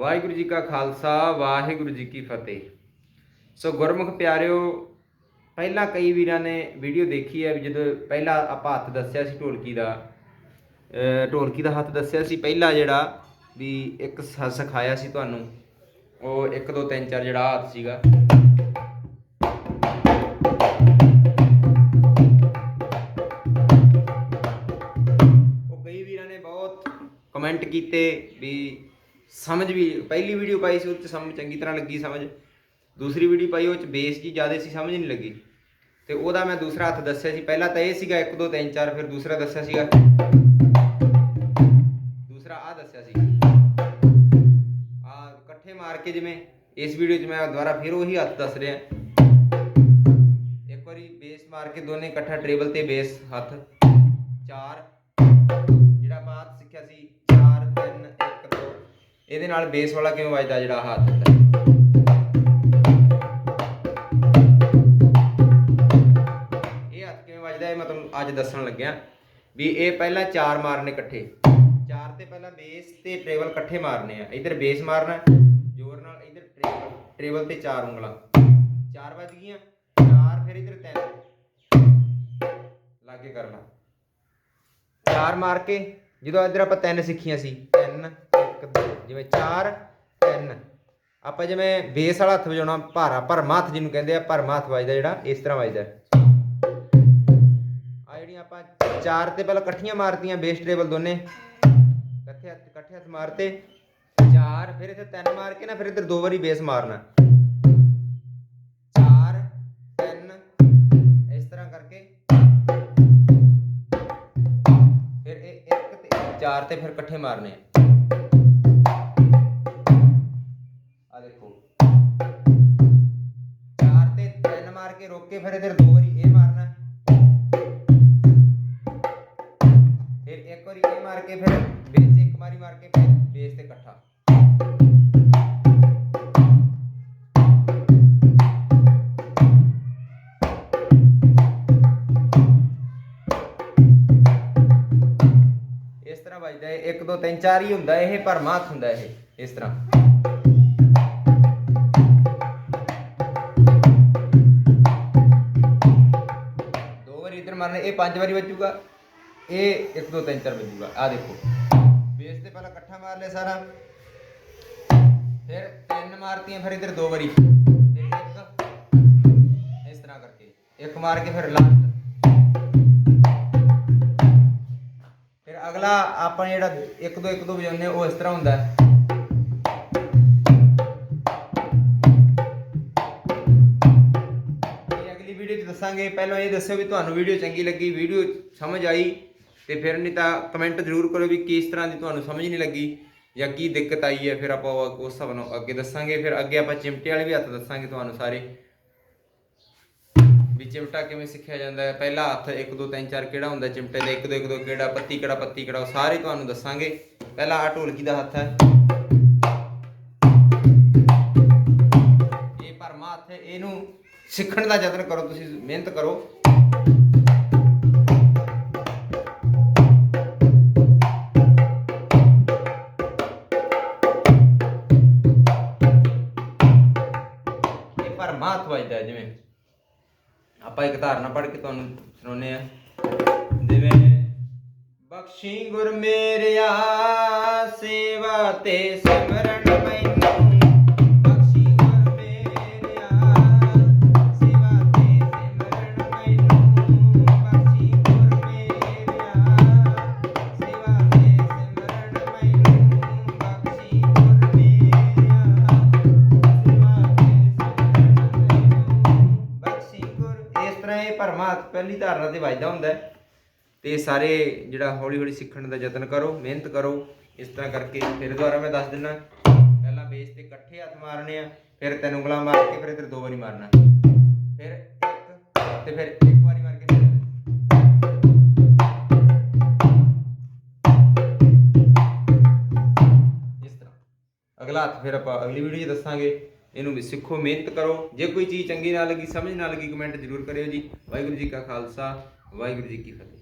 ਵਾਹਿਗੁਰੂ ਜੀ ਕਾ ਖਾਲਸਾ, ਵਾਹਿਗੁਰੂ ਜੀ ਕੀ ਫਤਿਹ। ਸੋ ਗੁਰਮੁਖ ਪਿਆਰਿਓ, ਪਹਿਲਾਂ ਕਈ ਵੀਰਾਂ ਨੇ ਵੀਡੀਓ ਦੇਖੀ ਹੈ ਵੀ ਜਦੋਂ ਪਹਿਲਾਂ ਆਪਾਂ ਹੱਥ ਦੱਸਿਆ ਸੀ ਢੋਲਕੀ ਦਾ ਢੋਲਕੀ ਦਾ ਹੱਥ ਦੱਸਿਆ ਸੀ, ਪਹਿਲਾ ਜਿਹੜਾ ਵੀ ਇੱਕ ਸਿਖਾਇਆ ਸੀ ਤੁਹਾਨੂੰ, ਉਹ 1 2 3 4 ਜਿਹੜਾ ਹੱਥ ਸੀਗਾ। ਉਹ ਕਈ ਵੀਰਾਂ ਨੇ ਬਹੁਤ ਕਮੈਂਟ ਕੀਤੇ ਵੀ ਸਮਝ ਵੀ, ਪਹਿਲੀ ਵੀਡੀਓ ਪਾਈ ਸੀ ਉਹ 'ਚ ਸਮਝ ਚੰਗੀ ਤਰ੍ਹਾਂ ਲੱਗੀ ਸਮਝ। ਦੂਸਰੀ ਵੀਡੀਓ ਪਾਈ ਉਹ ਚ ਬੇਸ ਜੀ ਜ਼ਿਆਦਾ ਸੀ, ਸਮਝ ਨਹੀਂ ਲੱਗੀ। ਤੇ ਉਹਦਾ ਮੈਂ ਦੂਸਰਾ ਹੱਥ ਦੱਸਿਆ ਸੀ। ਪਹਿਲਾ ਤਾਂ ਇਹ ਸੀਗਾ 1 2 3 4 ਫਿਰ ਦੂਸਰਾ ਦੱਸਿਆ ਸੀਗਾ। ਦੂਸਰਾ ਆ ਦੱਸਿਆ ਸੀ। ਆ ਇਕੱਠੇ ਮਾਰ ਕੇ ਜਿਵੇਂ ਇਸ ਵੀਡੀਓ 'ਚ ਮੈਂ ਦੁਬਾਰਾ ਫਿਰ ਉਹੀ ਹੱਥ ਦੱਸ ਰਿਹਾ। ਇੱਕ ਵਾਰੀ ਬੇਸ ਮਾਰ ਕੇ ਦੋਨੇ ਇਕੱਠਾ ਟੇਬਲ ਤੇ ਬੇਸ ਹੱਥ। 4 ਜਿਹੜਾ ਆਪਾਂ ਸਿੱਖਿਆ ਸੀ ਇਹਦੇ ਨਾਲ ਬੇਸ ਵਾਲਾ ਕਿਵੇਂ ਵੱਜਦਾ ਜਿਹੜਾ ਹੱਥ ਹੁੰਦਾ? ਇਹ ਹੱਥ ਕਿਵੇਂ ਵੱਜਦਾ ਇਹ ਮੈਂ ਅੱਜ ਦੱਸਣ ਲੱਗਿਆ ਵੀ ਇਹ ਪਹਿਲਾਂ ਚਾਰ ਮਾਰਨੇ ਇਕੱਠੇ। ਚਾਰ ਤੇ ਪਹਿਲਾਂ ਬੇਸ ਤੇ ਟ੍ਰੇਬਲ ਇਕੱਠੇ ਮਾਰਨੇ ਆ। ਇਧਰ ਬੇਸ ਮਾਰਨਾ, ਜ਼ੋਰ ਨਾਲ ਇਧਰ ਟ੍ਰੇਬਲ ਟ੍ਰੇਬਲ ਤੇ ਚਾਰ ਉਂਗਲਾਂ। ਚਾਰ ਵੱਜ ਗਈਆਂ, ਚਾਰ ਫਿਰ ਇਧਰ ਤਿੰਨ। ਲਾਗੇ ਕਰਨਾ। ਚਾਰ ਮਾਰ ਕੇ ਜਦੋਂ ਇਧਰ ਆਪਾਂ ਤਿੰਨ ਸਿੱਖੀਆਂ ਸੀ ਜਿਵੇਂ ਚਾਰ, ਤਿੰਨ। ਆਪਾਂ ਜਿਵੇਂ ਬੇਸ ਵਾਲਾ ਹੱਥ ਵਜਾਉਣਾ, ਭਾਰਾ, ਭਰਮਾ ਹੱਥ ਜਿਹਨੂੰ ਕਹਿੰਦੇ ਆ, ਭਰਮਾ ਹੱਥ ਵੱਜਦਾ ਜਿਹੜਾ, ਇਸ ਤਰ੍ਹਾਂ ਵੱਜਦਾ। ਆ ਜਿਹੜੀਆਂ ਆਪਾਂ ਚਾਰ ਤੇ ਪਹਿਲਾਂ ਇਕੱਠੀਆਂ ਮਾਰਤੀਆਂ ਬੇਸ ਟੇਬਲ ਦੋਨੇ। ਇਕੱਠੇ ਹੱਥ ਇਕੱਠੇ ਹੱਥ ਮਾਰਤੇ। ਚਾਰ, ਫਿਰ ਇੱਥੇ ਤਿੰਨ ਮਾਰ ਕੇ ਨਾ, ਫਿਰ ਇੱਧਰ ਦੋ ਵਾਰੀ ਬੇਸ ਮਾਰਨਾ। ਚਾਰ, ਤਿੰਨ, ਇਸ ਤਰ੍ਹਾਂ ਕਰਕੇ। ਫਿਰ ਇਹ ਇੱਕ ਤੇ ਚਾਰ ਤੇ ਫਿਰ ਇਕੱਠੇ ਮਾਰਨੇ। ਆ ਕੇ ਰੋਕ ਕੇ ਫਿਰ ਇਧਰ ਦੋ ਵਾਰੀ ਇਹ ਮਾਰਨਾ ਫਿਰ ਇੱਕ ਵਾਰੀ ਇਹ ਮਾਰ ਕੇ ਫਿਰ ਵਿੱਚ ਇੱਕ ਮਾਰੀ ਮਾਰ ਕੇ ਫਿਰ ਬੇਸ ਤੇ ਇਕੱਠਾ ਇਸ ਤਰ੍ਹਾਂ ਵੱਜਦਾ ਹੈ 1 2 3 4 ਹੀ ਹੁੰਦਾ ਇਹ ਭਰਮਾ ਹੱਥ ਹੁੰਦਾ ਇਹ ਇਸ ਤਰ੍ਹਾਂ ਮਾਰਨੇ ਇਹ ਪੰਜ ਵਾਰੀ ਵੱਜੂਗਾ ਇਹ 1 2 3 4 ਵੱਜੂਗਾ। ਆ ਦੇਖੋ। ਬੇਸ ਤੇ ਪਹਿਲਾਂ ਇਕੱਠਾ ਮਾਰ ਲਿਆ ਸਾਰਾ। ਫਿਰ ਤਿੰਨ ਮਾਰਤੀਆਂ ਫਿਰ ਇਧਰ ਦੋ ਵਾਰੀ। ਤੇ ਇੱਕ ਇਸ ਤਰ੍ਹਾਂ ਕਰਕੇ। ਇੱਕ ਮਾਰ ਕੇ ਫਿਰ ਲਾਸਟ ਫਿਰ ਅਗਲਾ ਆਪਾਂ ਜਿਹੜਾ 1 2 1 2 ਵਜਾਉਂਦੇ ਹਾਂ, ਉਹ ਇਸ ਤਰ੍ਹਾਂ ਹੁੰਦਾ ਹੈ। ਵੀਡੀਓ 'ਚ ਦੱਸਾਂਗੇ। ਪਹਿਲਾਂ ਇਹ ਦੱਸਿਓ ਵੀ ਤੁਹਾਨੂੰ ਵੀਡੀਓ ਚੰਗੀ ਲੱਗੀ ਵੀਡੀਓ ਸਮਝ ਆਈ, ਤੇ ਫਿਰ ਨਹੀਂ ਤਾਂ ਕਮੈਂਟ ਜ਼ਰੂਰ ਕਰੋ ਵੀ ਕਿਸ ਤਰ੍ਹਾਂ ਦੀ ਤੁਹਾਨੂੰ ਸਮਝ ਨਹੀਂ ਲੱਗੀ ਜਾਂ ਕੀ ਦਿੱਕਤ ਆਈ ਹੈ। ਫਿਰ ਆਪਾਂ ਉਸ ਹਿਸਾਬ ਨਾਲ ਅੱਗੇ ਦੱਸਾਂਗੇ। ਫਿਰ ਅੱਗੇ ਆਪਾਂ ਚਿਮਟੇ ਵਾਲੇ ਵੀ ਹੱਥ ਦੱਸਾਂਗੇ ਤੁਹਾਨੂੰ ਸਾਰੇ। ਵੀ ਚਿਮਟਾ ਕਿਵੇਂ ਸਿੱਖਿਆ ਜਾਂਦਾ ਹੈ? ਪਹਿਲਾ ਹੱਥ 1 2 3 4 ਕਿਹੜਾ ਹੁੰਦਾ? ਚਿਮਟੇ ਦਾ 1 2 1 2 ਕਿਹੜਾ? ਪੱਤੀ ਕਿਹੜਾ? ਪੱਤੀ ਕਿਹੜਾ? ਸਾਰੇ ਤੁਹਾਨੂੰ ਦੱਸਾਂਗੇ। ਪਹਿਲਾ ਆ ਢੋਲਕੀ ਦਾ ਹੱਥ ਹੈ। ਇਹ ਭਰਮਾ ਹੱਥ ਹੈ। ਇਹਨੂੰ ਸਿੱਖਣ ਦਾ ਯਤਨ ਕਰੋ, ਤੁਸੀਂ ਮਿਹਨਤ ਕਰੋ। ਇਹ ਭਰਮਾ ਹੱਥ ਜਿਵੇਂ ਆਪਾਂ ਇੱਕ ਧਾਰਨਾ ਪੜ੍ਹ ਕੇ ਤੁਹਾਨੂੰ ਸੁਣਾਉਂਦੇ ਆ ਜਿਵੇਂ, ਬਖਸ਼ੀ ਗੁਰ ਮੇਰਿਆ ਸੇਵਾ ਤੇ ਸਿਮਰਨ ਮੈਨੂੰ ਤਰ੍ਹਾਂ ਪਹਿਲੀ ਧਾਰਨਾ ਤੇ ਵੱਜਦਾ ਹੁੰਦਾ ਤੇ ਸਾਰੇ ਜਿਹੜਾ ਹੌਲੀ ਹੌਲੀ ਸਿੱਖਣ ਦਾ ਯਤਨ ਕਰੋ, ਮਿਹਨਤ ਕਰੋ। ਇਸ ਤਰ੍ਹਾਂ ਕਰਕੇ ਫਿਰ ਦੁਬਾਰਾ ਮੈਂ ਦੱਸ ਦਿੰਦਾ, ਪਹਿਲਾਂ ਬੇਸ ਤੇ ਇਕੱਠੇ ਹੱਥ ਮਾਰਨੇ ਆ, ਫਿਰ ਤਿੰਨ ਉਂਗਲਾਂ ਮਾਰ ਕੇ ਫਿਰ ਇੱਧਰ ਦੋ ਵਾਰੀ ਮਾਰਨਾ। ਫਿਰ ਇੱਕ ਤੇ ਫਿਰ ਇੱਕ ਵਾਰੀ ਮਾਰ ਕੇ ਫਿਰ ਇਸ ਤਰ੍ਹਾਂ। ਅਗਲਾ ਹੱਥ ਫਿਰ ਆਪਾਂ ਅਗਲੀ ਵੀਡੀਓ 'ਚ ਦੱਸਾਂਗੇ। ਇਹਨੂੰ ਵੀ ਸਿੱਖੋ, ਮਿਹਨਤ ਕਰੋ। ਜੇ ਕੋਈ ਚੀਜ਼ ਚੰਗੀ ਨਾ ਲੱਗੀ, ਸਮਝ ਨਾ ਲੱਗੀ, ਕਮੈਂਟ ਜ਼ਰੂਰ ਕਰਿਓ ਜੀ। ਵਾਹਿਗੁਰੂ ਜੀ ਕਾ ਖਾਲਸਾ, ਵਾਹਿਗੁਰੂ ਜੀ ਕੀ ਫਤਿਹ।